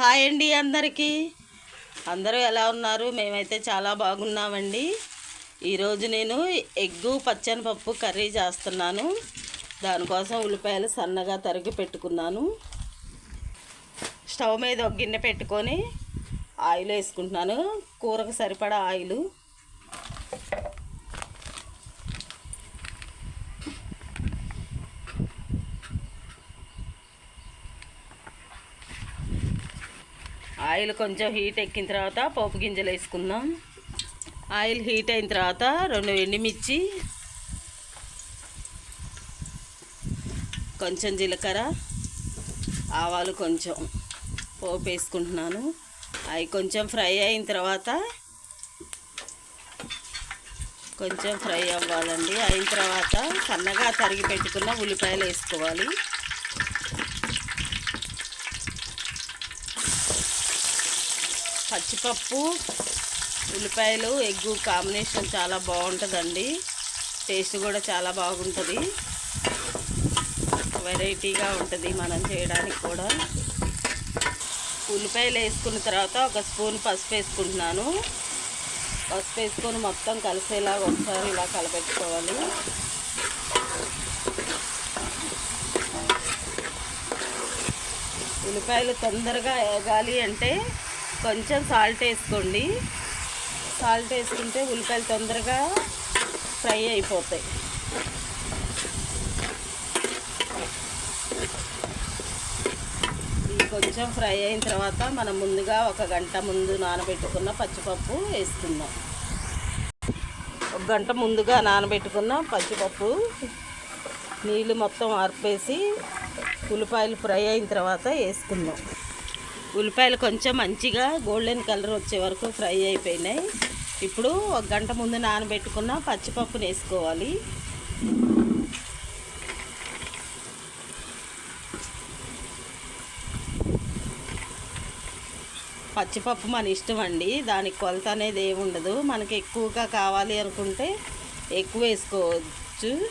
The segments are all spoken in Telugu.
హాయ్ అండి అందరికీ. అందరూ ఎలా ఉన్నారు? మేమైతే చాలా బాగున్నామండి. ఈరోజు నేను ఎగ్గు పచ్చని పప్పు కర్రీ చేస్తున్నాను. దానికోసం ఉల్లిపాయలు సన్నగా తరిగి పెట్టుకున్నాను. స్టవ్ మీద ఒక గిన్నె పెట్టుకొని ఆయిల్ వేసుకుంటున్నాను. కూరకు సరిపడా ఆయిల్. ఆయిల్ కొంచెం హీట్ ఎక్కిన తర్వాత పోపు గింజలు వేసుకుందాం. ఆయిల్ హీట్ అయిన తర్వాత రెండు ఎండుమిర్చి కొంచెం జీలకర్ర ఆవాలు కొంచెం పోపు వేసుకుంటున్నాను. అవి కొంచెం ఫ్రై అయిన తర్వాత కొంచెం ఫ్రై అవ్వాలండి. అయిన తర్వాత సన్నగా తరిగి పెట్టుకున్న ఉల్లిపాయలు వేసుకోవాలి. పచ్చిపప్పు ఉల్లిపాయలు ఎగ్గు కాంబినేషన్ చాలా బాగుంటుందండి. టేస్ట్ కూడా చాలా బాగుంటుంది. వెరైటీగా ఉంటుంది మనం చేయడానికి కూడా. ఉల్లిపాయలు వేసుకున్న తర్వాత ఒక స్పూన్ పసుపు వేసుకుంటున్నాను. పసుపు వేసుకొని మొత్తం కలిసేలా ఒకసారి ఇలా కలపెట్టుకోవాలి. ఉల్లిపాయలు తొందరగా వేగాలి అంటే కొంచెం సాల్ట్ వేసుకోండి. సాల్ట్ వేసుకుంటే ఉల్లిపాయలు తొందరగా ఫ్రై అయిపోతాయి. కొంచెం ఫ్రై అయిన తర్వాత మనం ముందుగా ఒక గంట ముందు నానబెట్టుకున్న పచ్చిపప్పు వేసుకుందాం. ఒక గంట ముందుగా నానబెట్టుకున్న పచ్చిపప్పు నీళ్ళు మొత్తం ఆర్పేసి ఉల్లిపాయలు ఫ్రై అయిన తర్వాత వేసుకుందాం. ఉల్లిపాయలు కొంచెం మంచిగా గోల్డెన్ కలర్ వచ్చే వరకు ఫ్రై అయిపోయినాయి. ఇప్పుడు ఒక గంట ముందు నానబెట్టుకున్న పచ్చిపప్పును వేసుకోవాలి. పచ్చిపప్పు మన ఇష్టం అండి. దానికి కొలత అనేది ఏమి ఉండదు. మనకి ఎక్కువగా కావాలి అనుకుంటే ఎక్కువ వేసుకోవచ్చు.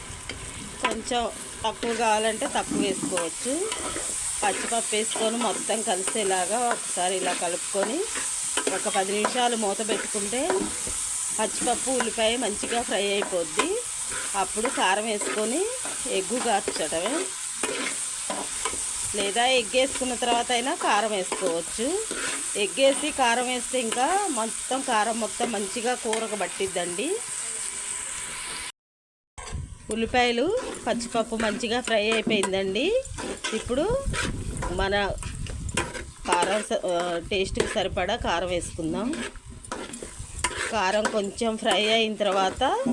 కొంచెం తక్కువ కావాలంటే తక్కువ వేసుకోవచ్చు. పచ్చిపప్పు వేసుకొని మొత్తం కలిసేలాగా ఒకసారి ఇలా కలుపుకొని ఒక పది నిమిషాలు మూత పెట్టుకుంటే పచ్చిపప్పు ఉల్లిపాయ మంచిగా ఫ్రై అయిపోద్ది. అప్పుడు కారం వేసుకొని ఎగ్గు కార్చడమే. లేదా ఎగ్ వేసుకున్న తర్వాత అయినా కారం వేసుకోవచ్చు. ఎగ్ వేసి కారం వేస్తే ఇంకా మొత్తం కారం మొత్తం మంచిగా కూరకు పట్టిద్దండి. ఉల్లిపాయలు పచ్చిపప్పు మంచిగా ఫ్రై అయిపోయిందండి. ఇప్పుడు మన కారం స- టేస్ట్కి సరిపడా కారం వేసుకుందాం. కారం కొంచెం ఫ్రై అయిన తర్వాత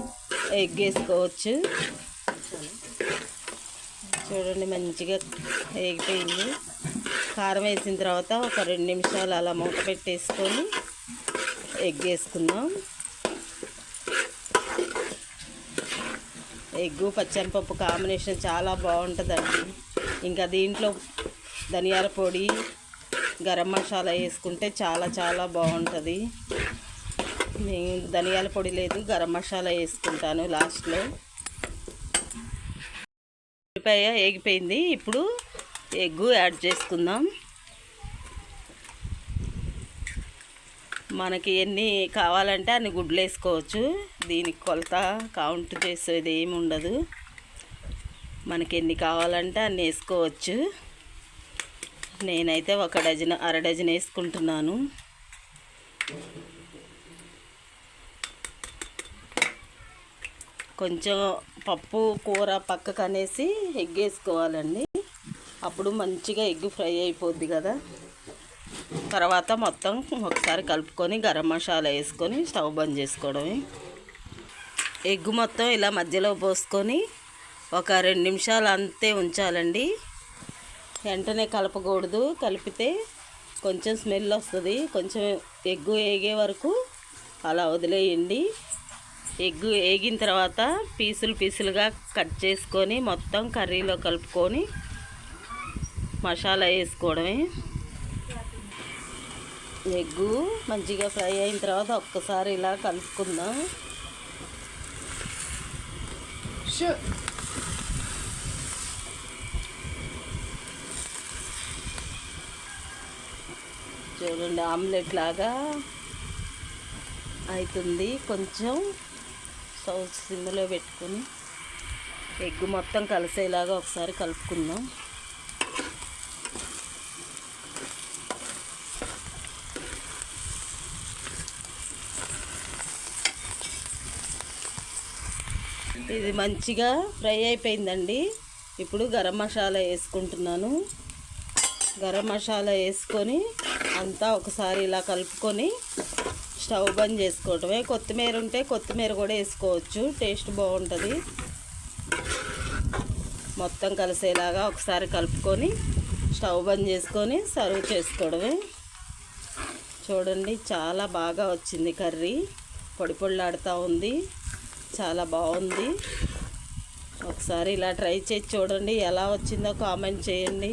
ఎగ్ వేసుకోవచ్చు. చూడండి మంచిగా ఎగిపోయింది కారం వేసిన తర్వాత ఒక రెండు నిమిషాలు అలా మూత పెట్టేసుకొని ఎగ్ వేసుకుందాం. ఎగ్గు పచ్చనిపప్పు కాంబినేషన్ చాలా బాగుంటుందండి. ఇంకా దీంట్లో ధనియాల పొడి గరం మసాలా వేసుకుంటే చాలా చాలా బాగుంటుంది. నేను ధనియాల పొడి లేదు గరం మసాలా వేసుకుంటాను లాస్ట్లో. ఉల్లిపాయ ఏగిపోయింది ఇప్పుడు ఎగ్గు యాడ్ చేసుకుందాం. మనకి ఎన్ని కావాలంటే అన్ని గుడ్లు వేసుకోవచ్చు. దీనికి కొలత కౌంట్ చేసేది ఏమి ఉండదు మనకి ఎన్ని కావాలంటే అన్ని వేసుకోవచ్చు. నేనైతే ఒక డజన్ అర డజన్ వేసుకుంటున్నాను. కొంచెం పప్పు కూర పక్కకు అనేసి ఎగ్ వేసుకోవాలండి. అప్పుడు మంచిగా ఎగ్ ఫ్రై అయిపోద్ది కదా. తర్వాత మొత్తం ఒకసారి కలుపుకొని గరం మసాలా వేసుకొని స్టవ్ బంద్ చేసుకోవడమే. ఎగ్ మొత్తం ఇలా మధ్యలో పోసుకొని ఒక రెండు నిమిషాలు అంతే ఉంచాలండి. వెంటనే కలపకూడదు. కలిపితే కొంచెం స్మెల్ వస్తుంది. కొంచెం ఎగ్గు వేగే వరకు అలా వదిలేయండి. ఎగ్గు వేగిన తర్వాత పీసులు పీసులుగా కట్ చేసుకొని మొత్తం కర్రీలో కలుపుకొని మసాలా వేసుకోవడమే. ఎగ్గు మంచిగా ఫ్రై అయిన తర్వాత ఒక్కసారి ఇలా కలుపుకుందాం. చూడండి ఆమ్లెట్ లాగా అవుతుంది కొంచెం స్టవ్ సిమ్లో పెట్టుకొని ఎగ్ మొత్తం కలిసేలాగా ఒకసారి కలుపుకుందాం. ఇది మంచిగా ఫ్రై అయిపోయిందండి. ఇప్పుడు గరం మసాలా వేసుకుంటున్నాను. గరం మసాలా వేసుకొని అంతా ఒకసారి ఇలా కలుపుకొని స్టవ్ బంద్ చేసుకోవటమే. కొత్తిమీర ఉంటే కొత్తిమీర కూడా వేసుకోవచ్చు. టేస్ట్ బాగుంటుంది. మొత్తం కలిసేలాగా ఒకసారి కలుపుకొని స్టవ్ బంద్ చేసుకొని సర్వ్ చేసుకోవడమే. చూడండి చాలా బాగా వచ్చింది కర్రీ. పొడి పొడిలాడుతూ ఉంది. చాలా బాగుంది. ఒకసారి ఇలా ట్రై చేసి చూడండి ఎలా వచ్చిందో కామెంట్ చేయండి.